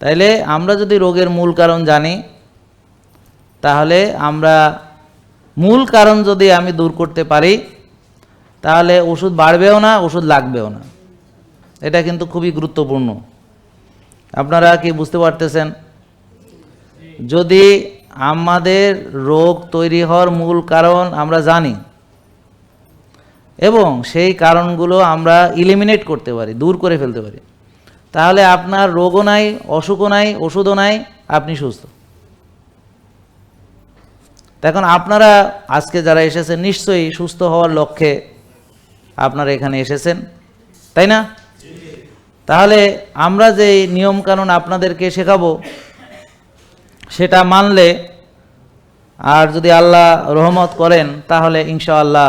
তাইলে আমরা যদি রোগের মূল কারণ জানি, তাহলে আমরা মূল কারণ যদি আমি দূর করতে পারি, তাহলে ওষুধ বাড়বেও না, ওষুধ লাগবেও না। এটা কিন্তু খুবই গুরুত্বপূর্ণ। আপনারা কি বুঝতে পারতেছেন? যদি আমাদের রোগ তৈরি হওয়ার মূল কারণ আমরা জানি, এবং সেই কারণগুলো আমরা ইলিমিনেট করতে পারি, দূর করে ফেলতে পারি তাহলে আপনার রোগও নাই, অসুখও নাই, ওষুধও নাই, আপনি সুস্থ। এখন আপনারা আজকে যারা এসেছেন, নিশ্চয়ই সুস্থ হওয়ার লক্ষ্যে আপনারা এখানে এসেছেন, তাই না? তাহলে আমরা যে নিয়মকানুন আপনাদেরকে শেখাবো, সেটা মানলে আর যদি আল্লাহ রহমত করেন, তাহলে ইনশাআল্লাহ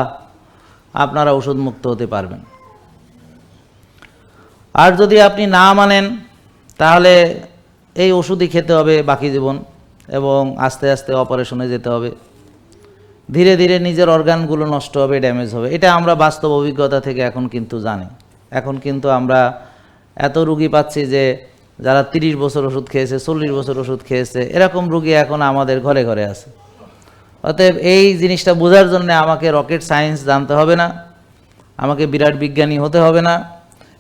আপনারা ওষুধ মুক্ত হতে পারবেন। আর যদি আপনি না মানেন, তাহলে এই ওষুধই খেতে হবে বাকি জীবন এবং আস্তে আস্তে অপারেশনে যেতে হবে। ধীরে ধীরে নিজের অর্গানগুলো নষ্ট হবে, ড্যামেজ হবে। এটা আমরা বাস্তব অভিজ্ঞতা থেকে এখন কিন্তু জানি। এখন কিন্তু আমরা এত রুগী পাচ্ছি যে যারা তিরিশ বছর ওষুধ খেয়েছে, চল্লিশ বছর ওষুধ খেয়েছে, এরকম রুগী এখন আমাদের ঘরে ঘরে আছে। অতএব এই জিনিসটা বোঝার জন্য আমাকে রকেট সায়েন্স জানতে হবে না, আমাকে বিরাট বিজ্ঞানী হতে হবে না।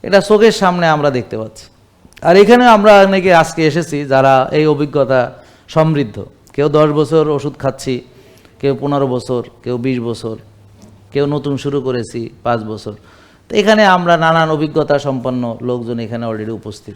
এটা চোখের সামনে আমরা দেখতে পাচ্ছি। আর এখানে আমরা অনেকে আজকে এসেছি যারা এই অভিজ্ঞতা সমৃদ্ধ। কেউ দশ বছর ওষুধ খাচ্ছি, কেউ পনেরো বছর, কেউ বিশ বছর, কেউ নতুন শুরু করেছি পাঁচ বছর। তো এখানে আমরা নানান অভিজ্ঞতা সম্পন্ন লোকজন এখানে অলরেডি উপস্থিত।